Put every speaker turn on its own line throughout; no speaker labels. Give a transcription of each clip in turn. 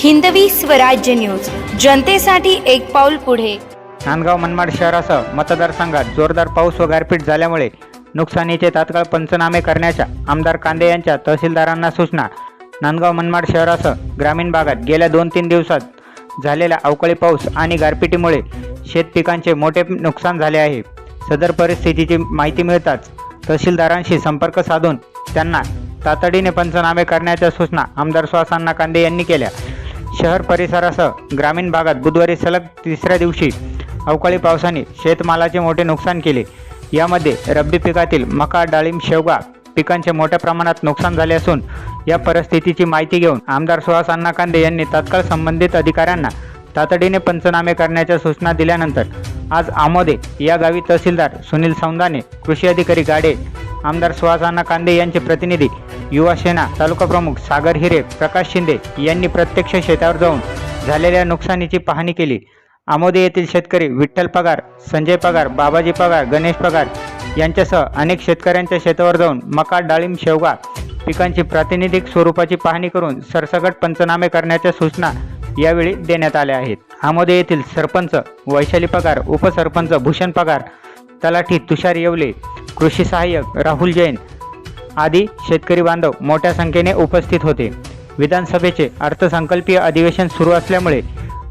Hindavi Swarajya news. जनतेसाठी एक पाऊल पुढे.
नांदगाव मनमाड शहरासह मतदारसंघात जोरदार पाऊस व गारपीट झाल्यामुळे नुकसानीचे तात्काळ पंचनामे करण्याच्या आमदार कांदे यांच्या तहसीलदारांना सूचना. नांदगाव मनमाड शहरासह ग्रामीण भागात गेल्या दोन तीन दिवसात झालेल्या अवकाळी पाऊस आणि गारपिटीमुळे शेतपिकांचे मोठे नुकसान झाले आहे. सदर परिस्थितीची माहिती मिळताच तहसीलदारांशी संपर्क साधून त्यांना तातडीने पंचनामे करण्याच्या सूचना आमदार सुहासांना कांदे यांनी केल्या. शहर परिसरासह ग्रामीण भागात बुधवारी सलग तिसऱ्या दिवशी अवकाळी पावसाने शेतमालाचे मोठे नुकसान केले. यामध्ये रब्बी पिकातील मका डाळिंब शेवगा पिकांचे मोठ्या प्रमाणात नुकसान झाले असून या परिस्थितीची माहिती घेऊन आमदार सुहास अण्णा कांदे यांनी तात्काळ संबंधित अधिकाऱ्यांना तातडीने पंचनामे करण्याच्या सूचना दिल्यानंतर आज आमोदे या गावी तहसीलदार सुनील सौंदाने कृषी अधिकारी गाडे आमदार सुहास अण्णा कांदे यांचे प्रतिनिधी युवा सेना तालुका प्रमुख सागर हिरे प्रकाश शिंदे यांनी प्रत्यक्ष शेतावर जाऊन झालेल्या नुकसानीची पाहणी केली. आमोदे येथील शेतकरी विठ्ठल पगार संजय पगार बाबाजी पगार गणेश पगार यांच्यासह अनेक शेतकऱ्यांच्या शेतावर जाऊन मका डाळिंब शेवगा पिकांची प्रातिनिधिक स्वरूपाची पाहणी करून सरसकट पंचनामे करण्याच्या सूचना यावेळी देण्यात आल्या आहेत. आमोदे येथील सरपंच वैशाली पगार उपसरपंच भूषण पगार तलाठी तुषार येवले कृषी सहाय्यक राहुल जैन आदी शेतकरी बांधव मोठ्या संख्येने उपस्थित होते. विधानसभेचे अर्थसंकल्पीय अधिवेशन सुरू असल्यामुळे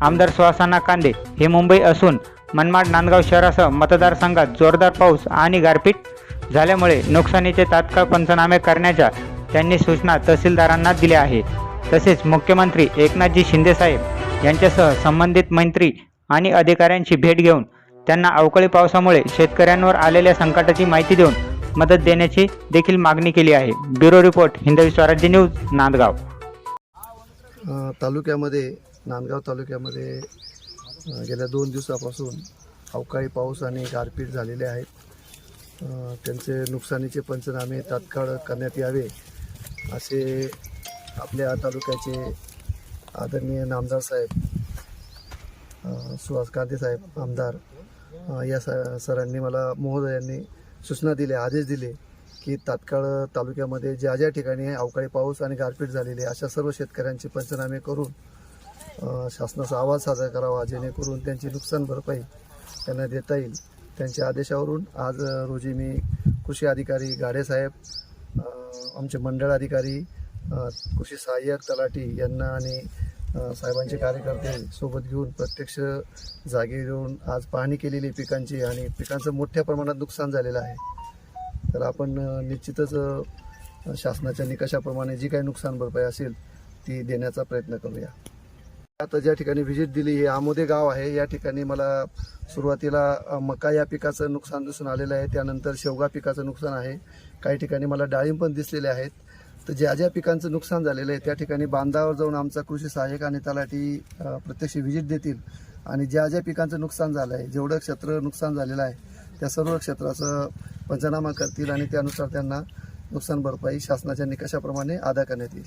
आमदार सुहासाना कांदे हे मुंबई असून मनमाड नांदगाव शहरासह मतदारसंघात जोरदार पाऊस आणि गारपीट झाल्यामुळे नुकसानीचे तात्काळ पंचनामे करण्याच्या त्यांनी सूचना तहसीलदारांना दिल्या आहेत. तसेच मुख्यमंत्री एकनाथजी शिंदेसाहेब यांच्यासह संबंधित मंत्री आणि अधिकाऱ्यांची भेट घेऊन त्यांना अवकाळी पावसामुळे शेतकऱ्यांवर आलेल्या संकटाची माहिती देऊन मदत देण्याची देखील मागणी केली आहे. Bureau report Hindavi Swarajya news Nandgaon.
अ, तालुक्यामध्ये नांदगाव तालुक्यामध्ये अ, गेल्या दोन दिवसापासून अवकाळी पाऊस आणि गारपीट झालेले आहेत. अ, त्यांचे नुकसानीचे पंचनामे तात्काळ करण्यात यावे असे आपल्या तालुक्याचे आदरणीय नामदार साहेब अ, सुहास कांदे साहेब आमदार अ, या स सरांनी मला महोदयांनी सूचना दिल्या आदेश दिले की तात्काळ तालुक्यामध्ये ज्या ज्या ठिकाणी अवकाळी पाऊस आणि गारपीट झालेली आहे अशा सर्व शेतकऱ्यांचे पंचनामे करून शासनाचा आवाज साजरा करावा जेणेकरून त्यांची नुकसान भरपाई त्यांना देता येईल. त्यांच्या आदेशावरून आज रोजी मी कृषी अधिकारी गाडेसाहेब आमचे मंडळ अधिकारी कृषी सहाय्यक तलाठी यांना आणि साहेबांचे कार्यकर्ते सोबत घेऊन प्रत्यक्ष जागे येऊन आज पाहणी केलेली आहे पिकांची आणि पिकांचं मोठ्या प्रमाणात नुकसान झालेलं आहे. तर आपण निश्चितच शासनाच्या निकषाप्रमाणे जी काही नुकसान भरपाई असेल ती देण्याचा प्रयत्न करूया. आता ज्या ठिकाणी व्हिजिट दिली हे आमोदे गाव आहे. या ठिकाणी मला सुरुवातीला मका या पिकाचं नुकसान दिसून आलेलं आहे. त्यानंतर शेवगा पिकाचं नुकसान आहे. काही ठिकाणी मला डाळिंब पण दिसलेले आहेत. तर ज्या ज्या पिकांचं नुकसान झालेलं आहे त्या ठिकाणी बांधावर जाऊन आमचा कृषी सहाय्यक आणि तलाठी प्रत्यक्ष व्हिजिट देतील. आणि ज्या ज्या पिकांचं नुकसान झालं आहे जेवढं क्षेत्र नुकसान झालेलं आहे त्या सर्व क्षेत्राचं पंचनामा करतील आणि त्यानुसार त्यांना नुकसान भरपाई शासनाच्या निकषाप्रमाणे अदा करण्यात येईल.